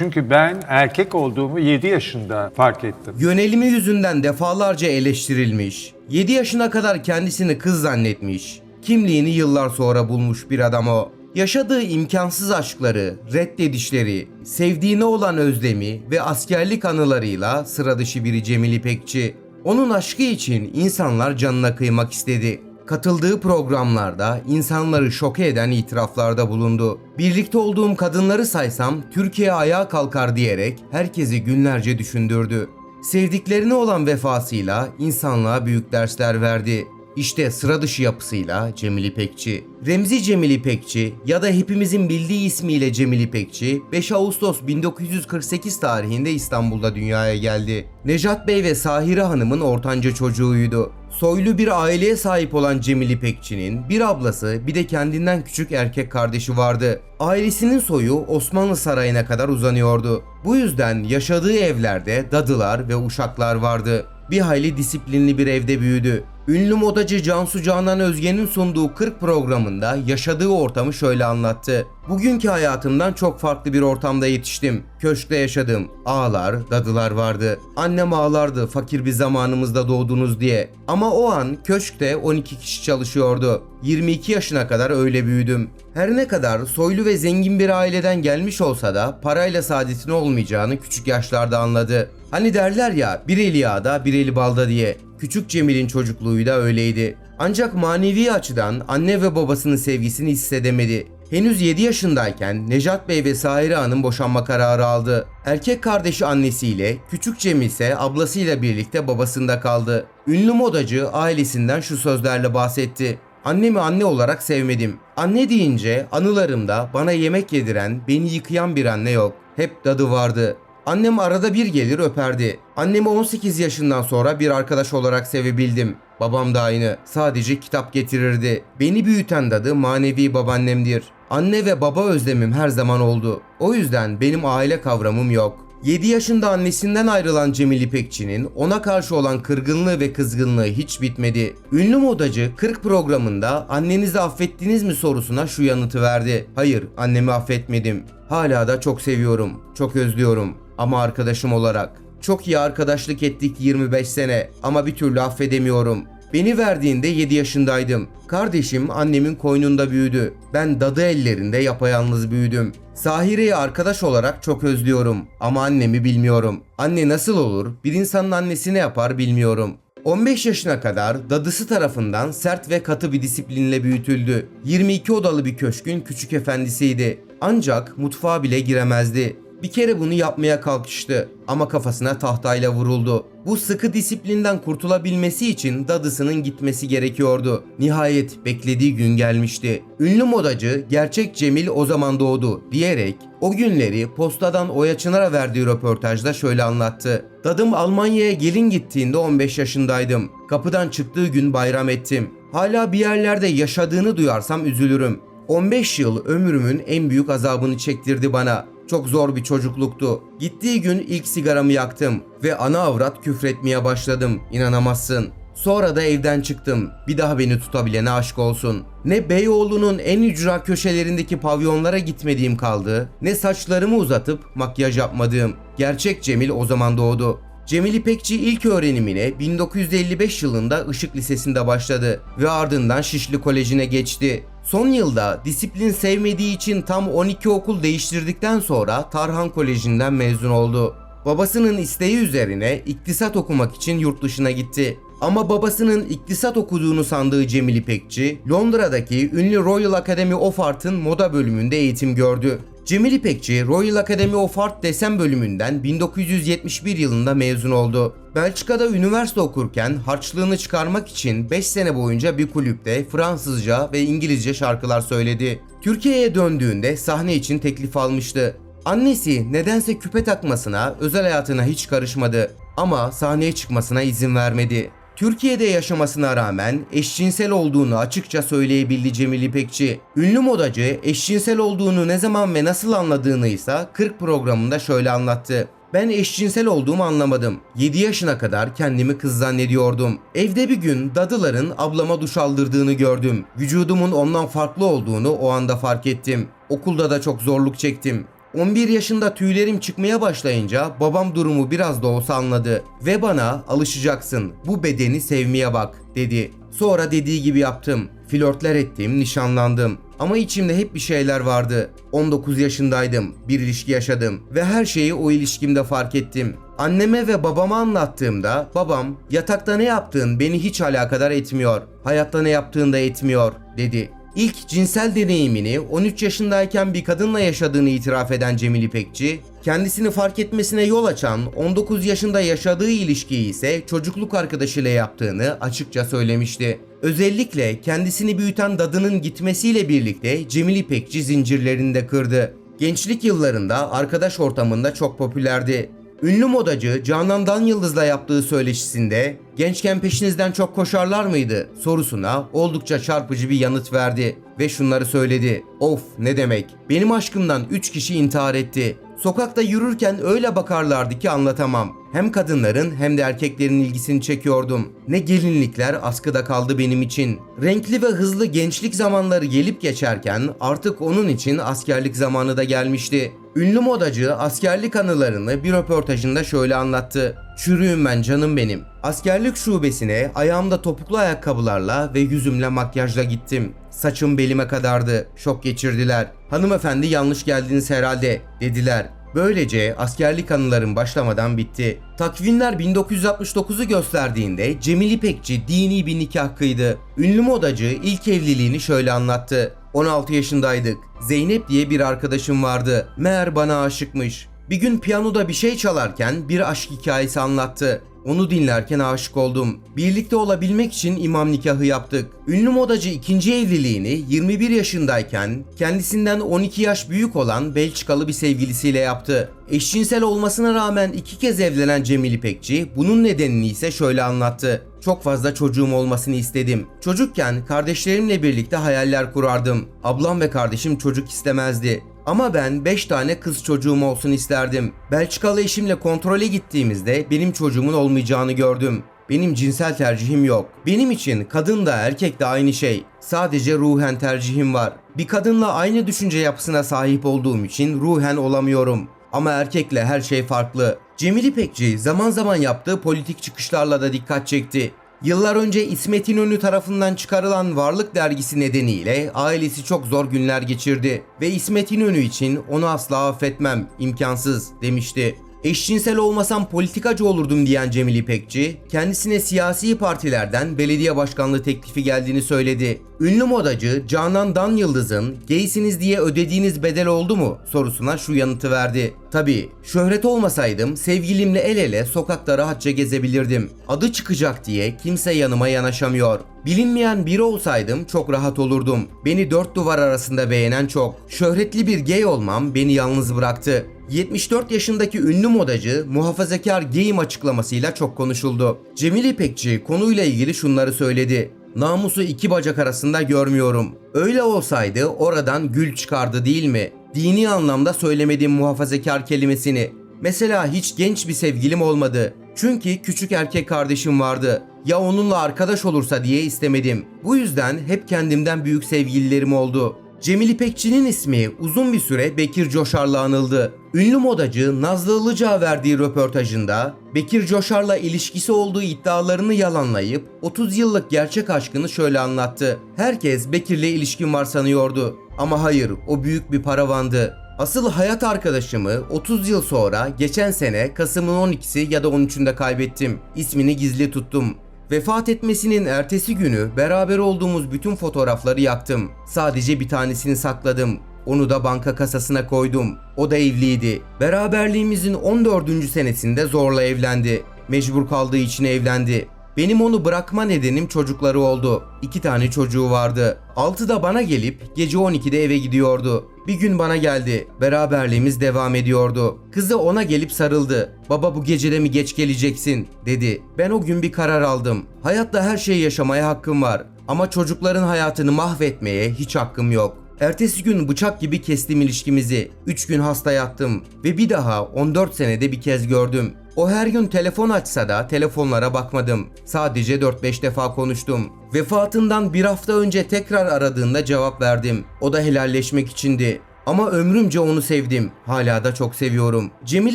Çünkü ben erkek olduğumu 7 yaşında fark ettim. Yönelimi yüzünden defalarca eleştirilmiş, 7 yaşına kadar kendisini kız zannetmiş, kimliğini yıllar sonra bulmuş bir adam o. Yaşadığı imkansız aşkları, reddedişleri, sevdiğine olan özlemi ve askerlik anılarıyla sıra dışı biri Cemil İpekçi. Onun aşkı için insanlar canına kıymak istedi. Katıldığı programlarda insanları şoke eden itiraflarda bulundu. Birlikte olduğum kadınları saysam Türkiye ayağa kalkar diyerek herkesi günlerce düşündürdü. Sevdiklerine olan vefasıyla insanlığa büyük dersler verdi. İşte sıra dışı yapısıyla Cemil İpekçi. Remzi Cemil İpekçi ya da hepimizin bildiği ismiyle Cemil İpekçi 5 Ağustos 1948 tarihinde İstanbul'da dünyaya geldi. Nejat Bey ve Sahire Hanım'ın ortanca çocuğuydu. Soylu bir aileye sahip olan Cemil İpekçi'nin bir ablası bir de kendinden küçük erkek kardeşi vardı. Ailesinin soyu Osmanlı Sarayı'na kadar uzanıyordu. Bu yüzden yaşadığı evlerde dadılar ve uşaklar vardı. Bir hayli disiplinli bir evde büyüdü. Ünlü modacı Cansu Canan Özge'nin sunduğu 40 programında yaşadığı ortamı şöyle anlattı. Bugünkü hayatımdan çok farklı bir ortamda yetiştim. Köşkte yaşadım. Ağlar, dadılar vardı. Annem ağlardı fakir bir zamanımızda doğdunuz diye. Ama o an köşkte 12 kişi çalışıyordu. 22 yaşına kadar öyle büyüdüm. Her ne kadar soylu ve zengin bir aileden gelmiş olsa da parayla saadetin olmayacağını küçük yaşlarda anladı. Hani derler ya bir eli yağda bir eli balda diye. Küçük Cemil'in çocukluğu da öyleydi. Ancak manevi açıdan anne ve babasının sevgisini hissedemedi. Henüz 7 yaşındayken Nejat Bey ve Sahire Hanım boşanma kararı aldı. Erkek kardeşi annesiyle, küçük Cemil ise ablasıyla birlikte babasında kaldı. Ünlü modacı ailesinden şu sözlerle bahsetti. Annemi anne olarak sevmedim. Anne deyince anılarımda bana yemek yediren, beni yıkayan bir anne yok. Hep dadı vardı. Annem arada bir gelir öperdi. Annemi 18 yaşından sonra bir arkadaş olarak sevebildim. Babam da aynı. Sadece kitap getirirdi. Beni büyüten dadı manevi babaannemdir. Anne ve baba özlemim her zaman oldu. O yüzden benim aile kavramım yok. 7 yaşında annesinden ayrılan Cemil İpekçi'nin ona karşı olan kırgınlığı ve kızgınlığı hiç bitmedi. Ünlü modacı 40 programında annenizi affettiniz mi sorusuna şu yanıtı verdi. Hayır annemi affetmedim. Hala da çok seviyorum, çok özlüyorum ama arkadaşım olarak. Çok iyi arkadaşlık ettik 25 sene ama bir türlü affedemiyorum. Beni verdiğinde 7 yaşındaydım. Kardeşim annemin koynunda büyüdü. Ben dadı ellerinde yapayalnız büyüdüm. Sahire'yi arkadaş olarak çok özlüyorum ama annemi bilmiyorum. Anne nasıl olur? Bir insanın annesi ne yapar bilmiyorum. 15 yaşına kadar dadısı tarafından sert ve katı bir disiplinle büyütüldü. 22 odalı bir köşkün küçük efendisiydi. Ancak mutfağa bile giremezdi. Bir kere bunu yapmaya kalkıştı ama kafasına tahtayla vuruldu. Bu sıkı disiplinden kurtulabilmesi için dadısının gitmesi gerekiyordu. Nihayet beklediği gün gelmişti. Ünlü modacı gerçek Cemil o zaman doğdu diyerek o günleri postadan Oya Çınar'a verdiği röportajda şöyle anlattı. Dadım Almanya'ya gelin gittiğinde 15 yaşındaydım. Kapıdan çıktığı gün bayram ettim. Hala bir yerlerde yaşadığını duyarsam üzülürüm. 15 yıl ömrümün en büyük azabını çektirdi bana. Çok zor bir çocukluktu. Gittiği gün ilk sigaramı yaktım ve ana avrat küfretmeye başladım. İnanamazsın. Sonra da evden çıktım. Bir daha beni tutabilene aşk olsun. Ne Beyoğlu'nun en ücra köşelerindeki pavyonlara gitmediğim kaldı, ne saçlarımı uzatıp makyaj yapmadığım. Gerçek Cemil o zaman doğdu. Cemil İpekçi ilk öğrenimine 1955 yılında Işık Lisesi'nde başladı ve ardından Şişli Koleji'ne geçti. Son yılda disiplin sevmediği için tam 12 okul değiştirdikten sonra Tarhan Koleji'nden mezun oldu. Babasının isteği üzerine iktisat okumak için yurt dışına gitti. Ama babasının iktisat okuduğunu sandığı Cemil İpekçi, Londra'daki ünlü Royal Academy of Art'ın moda bölümünde eğitim gördü. Cemil İpekçi, Royal Academy of Art desen bölümünden 1971 yılında mezun oldu. Belçika'da üniversite okurken harçlığını çıkarmak için 5 sene boyunca bir kulüpte Fransızca ve İngilizce şarkılar söyledi. Türkiye'ye döndüğünde sahne için teklif almıştı. Annesi nedense küpe takmasına, özel hayatına hiç karışmadı ama sahneye çıkmasına izin vermedi. Türkiye'de yaşamasına rağmen eşcinsel olduğunu açıkça söyleyebildi Cemil İpekçi. Ünlü modacı eşcinsel olduğunu ne zaman ve nasıl anladığını ise 40 programında şöyle anlattı. Ben eşcinsel olduğumu anlamadım. 7 yaşına kadar kendimi kız zannediyordum. Evde bir gün dadıların ablama duş aldırdığını gördüm. Vücudumun ondan farklı olduğunu o anda fark ettim. Okulda da çok zorluk çektim. 11 yaşında tüylerim çıkmaya başlayınca babam durumu biraz da olsa anladı ve bana alışacaksın bu bedeni sevmeye bak dedi. Sonra dediği gibi yaptım. Flörtler ettim, nişanlandım. Ama içimde hep bir şeyler vardı. 19 yaşındaydım, bir ilişki yaşadım ve her şeyi o ilişkimde fark ettim. Anneme ve babama anlattığımda babam yatakta ne yaptığın beni hiç alakadar etmiyor. Hayatta ne yaptığın da etmiyor dedi. İlk cinsel deneyimini 13 yaşındayken bir kadınla yaşadığını itiraf eden Cemil İpekçi, kendisini fark etmesine yol açan 19 yaşında yaşadığı ilişkiyi ise çocukluk arkadaşıyla yaptığını açıkça söylemişti. Özellikle kendisini büyüten dadının gitmesiyle birlikte Cemil İpekçi zincirlerini de kırdı. Gençlik yıllarında arkadaş ortamında çok popülerdi. Ünlü modacı Canan Dan Yıldız'la yaptığı söyleşisinde gençken peşinizden çok koşarlar mıydı sorusuna oldukça çarpıcı bir yanıt verdi ve şunları söyledi. Of ne demek benim aşkımdan 3 kişi intihar etti. Sokakta yürürken öyle bakarlardı ki anlatamam. Hem kadınların hem de erkeklerin ilgisini çekiyordum. Ne gelinlikler askıda kaldı benim için. Renkli ve hızlı gençlik zamanları gelip geçerken artık onun için askerlik zamanı da gelmişti. Ünlü modacı askerlik anılarını bir röportajında şöyle anlattı. Çürüğüm ben canım benim. Askerlik şubesine ayağımda topuklu ayakkabılarla ve yüzümle makyajla gittim. Saçım belime kadardı. Şok geçirdiler. Hanımefendi yanlış geldiniz herhalde dediler. Böylece askerlik anılarım başlamadan bitti. Takvimler 1969'u gösterdiğinde Cemil İpekçi dini bir nikah kıydı. Ünlü modacı ilk evliliğini şöyle anlattı. 16 yaşındaydık. Zeynep diye bir arkadaşım vardı. Meğer bana aşıkmış. Bir gün piyanoda bir şey çalarken bir aşk hikayesi anlattı. Onu dinlerken aşık oldum. Birlikte olabilmek için imam nikahı yaptık. Ünlü modacı ikinci evliliğini 21 yaşındayken kendisinden 12 yaş büyük olan Belçikalı bir sevgilisiyle yaptı. Eşcinsel olmasına rağmen iki kez evlenen Cemil İpekçi bunun nedenini ise şöyle anlattı. Çok fazla çocuğum olmasını istedim. Çocukken kardeşlerimle birlikte hayaller kurardım. Ablam ve kardeşim çocuk istemezdi. Ama ben 5 tane kız çocuğum olsun isterdim. Belçikalı eşimle kontrole gittiğimizde benim çocuğumun olmayacağını gördüm. Benim cinsel tercihim yok. Benim için kadın da erkek de aynı şey. Sadece ruhen tercihim var. Bir kadınla aynı düşünce yapısına sahip olduğum için ruhen olamıyorum. Ama erkekle her şey farklı. Cemil İpekçi zaman zaman yaptığı politik çıkışlarla da dikkat çekti. Yıllar önce İsmet İnönü tarafından çıkarılan Varlık dergisi nedeniyle ailesi çok zor günler geçirdi ve İsmet İnönü için onu asla affetmem, imkansız demişti. Eşcinsel olmasam politikacı olurdum diyen Cemil İpekçi, kendisine siyasi partilerden belediye başkanlığı teklifi geldiğini söyledi. Ünlü modacı Canan Dan Yıldız'ın geysiniz diye ödediğiniz bedel oldu mu sorusuna şu yanıtı verdi. Tabii şöhret olmasaydım sevgilimle el ele sokakta rahatça gezebilirdim. Adı çıkacak diye kimse yanıma yanaşamıyor. Bilinmeyen biri olsaydım çok rahat olurdum. Beni dört duvar arasında beğenen çok. Şöhretli bir gay olmam beni yalnız bıraktı. 74 yaşındaki ünlü modacı muhafazakar gayim açıklamasıyla çok konuşuldu. Cemil İpekçi konuyla ilgili şunları söyledi. Namusu iki bacak arasında görmüyorum. Öyle olsaydı oradan gül çıkardı değil mi? Dini anlamda söylemediğim muhafazakar kelimesini. Mesela hiç genç bir sevgilim olmadı. Çünkü küçük erkek kardeşim vardı. Ya onunla arkadaş olursa diye istemedim. Bu yüzden hep kendimden büyük sevgililerim oldu. Cemil İpekçi'nin ismi uzun bir süre Bekir Coşar'la anıldı. Ünlü modacı Nazlı Ilıcağa verdiği röportajında Bekir Coşar'la ilişkisi olduğu iddialarını yalanlayıp 30 yıllık gerçek aşkını şöyle anlattı. Herkes Bekir'le ilişkin var sanıyordu. Ama hayır o büyük bir paravandı. Asıl hayat arkadaşımı 30 yıl sonra geçen sene Kasım'ın 12'si ya da 13'ünde kaybettim. İsmini gizli tuttum. Vefat etmesinin ertesi günü beraber olduğumuz bütün fotoğrafları yaktım. Sadece bir tanesini sakladım. Onu da banka kasasına koydum. O da evliydi. Beraberliğimizin 14. senesinde zorla evlendi. Mecbur kaldığı için evlendi. Benim onu bırakma nedenim çocukları oldu. İki tane çocuğu vardı. Altı da bana gelip gece 12'de eve gidiyordu. Bir gün bana geldi. Beraberliğimiz devam ediyordu. Kızı ona gelip sarıldı. Baba bu gecede mi geç geleceksin dedi. Ben o gün bir karar aldım. Hayatta her şeyi yaşamaya hakkım var. Ama çocukların hayatını mahvetmeye hiç hakkım yok. Ertesi gün bıçak gibi kestim ilişkimizi. 3 gün hasta yattım ve bir daha 14 senede bir kez gördüm. O her gün telefon açsa da telefonlara bakmadım. Sadece 4-5 defa konuştum. Vefatından bir hafta önce tekrar aradığında cevap verdim. O da helalleşmek içindi. Ama ömrümce onu sevdim. Hala da çok seviyorum. Cemil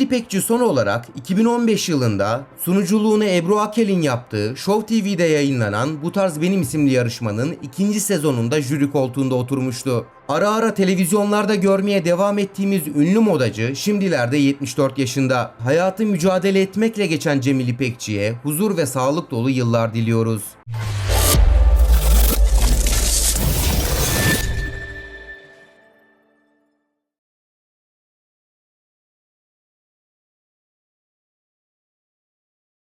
İpekçi son olarak 2015 yılında sunuculuğunu Ebru Akel'in yaptığı Show TV'de yayınlanan Bu Tarz Benim isimli yarışmanın ikinci sezonunda jüri koltuğunda oturmuştu. Ara ara televizyonlarda görmeye devam ettiğimiz ünlü modacı şimdilerde 74 yaşında. Hayatı mücadele etmekle geçen Cemil İpekçi'ye huzur ve sağlık dolu yıllar diliyoruz.